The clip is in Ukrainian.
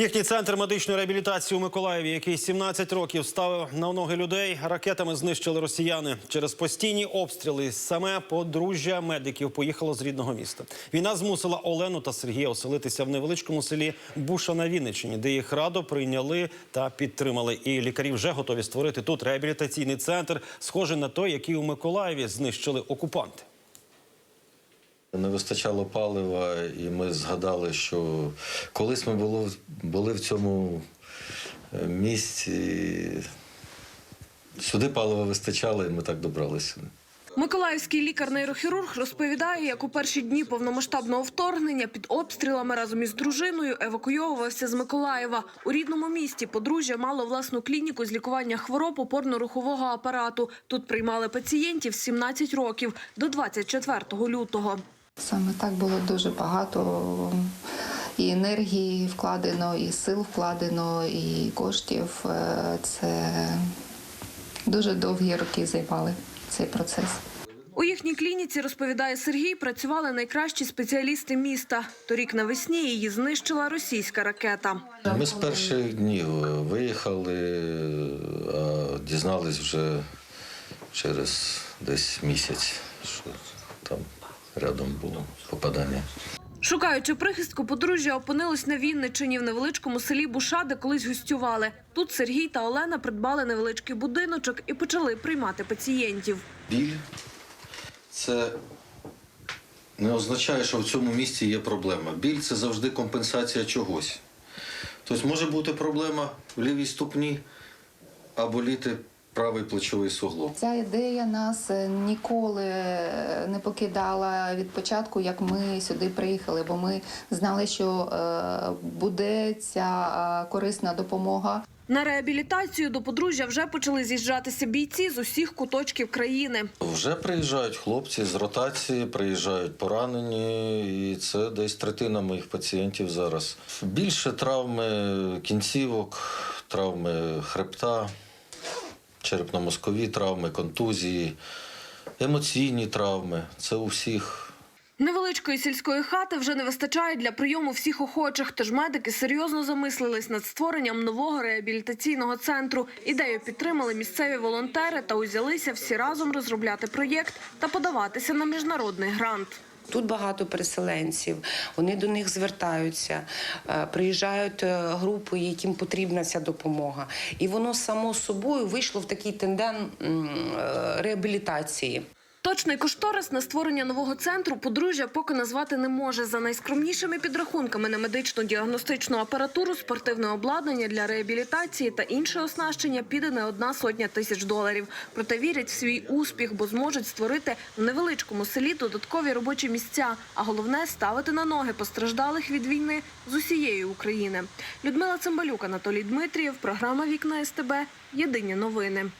Їхній центр медичної реабілітації у Миколаєві, який 17 років ставив на ноги людей, ракетами знищили росіяни через постійні обстріли. Саме подружжя медиків поїхало з рідного міста. Війна змусила Олену та Сергія оселитися в невеличкому селі Буша на Вінниччині, де їх радо прийняли та підтримали. І лікарі вже готові створити тут реабілітаційний центр, схожий на той, який у Миколаєві знищили окупанти. Не вистачало палива, і ми згадали, що колись ми було, були в цьому е, місці. Сюди палива вистачало, і ми так добралися. Миколаївський лікар-нейрохірург розповідає, як у перші дні повномасштабного вторгнення під обстрілами разом із дружиною евакуйовувався з Миколаєва. У рідному місті подружжя мало власну клініку з лікування хвороб опорно-рухового апарату. Тут приймали пацієнтів з 17 років до 24 лютого. Саме так було дуже багато і енергії вкладено, і сил вкладено, і коштів. Е, Це дуже довгі роки займали цей процес. У їхній клініці, розповідає Сергій, працювали найкращі спеціалісти міста. Торік навесні її знищила російська ракета. Ми з перших днів виїхали, а дізнались вже через десь місяць, що там рядом було попадання. Шукаючи прихистку, подружжя опинилось на Вінниччині в невеличкому селі Буша, де колись гостювали. Тут Сергій та Олена придбали невеличкий будиночок і почали приймати пацієнтів. Біль це не означає, що в цьому місці є проблема. Біль це завжди компенсація чогось. Тобто може бути проблема в лівій ступні, а боліти правий плечовий суглоб. Ця ідея нас е, ніколи е, не покидала від початку, як ми сюди приїхали, бо ми знали, що е, буде ця корисна допомога. На реабілітацію до подружжя вже почали з'їжджатися бійці з усіх куточків країни. Вже приїжджають хлопці з ротації, приїжджають поранені, і це десь третина моїх пацієнтів зараз. Більше травми кінцівок, травми хребта, черепно-мозкові травми, контузії, емоційні травми. Це у всіх. Невеличкої сільської хати вже не вистачає для прийому всіх охочих. Тож медики серйозно замислились над створенням нового реабілітаційного центру. Ідею підтримали місцеві волонтери та узялися всі разом розробляти проєкт та подаватися на міжнародний грант. Тут багато переселенців, вони до них звертаються, е, приїжджають е, групи, яким потрібна ця допомога. І воно само собою вийшло в такий тенден е, реабілітації. Точний кошторис на створення нового центру подружжя поки назвати не може. За найскромнішими підрахунками на медичну діагностичну апаратуру, спортивне обладнання для реабілітації та інше оснащення піде не одна сотня тисяч доларів. Проте вірять в свій успіх, бо зможуть створити в невеличкому селі додаткові робочі місця. А головне ставити на ноги постраждалих від війни з усієї України. Людмила Цимбалюк, Анатолій Дмитрієв, програма Вікна СТБ. Єдині новини.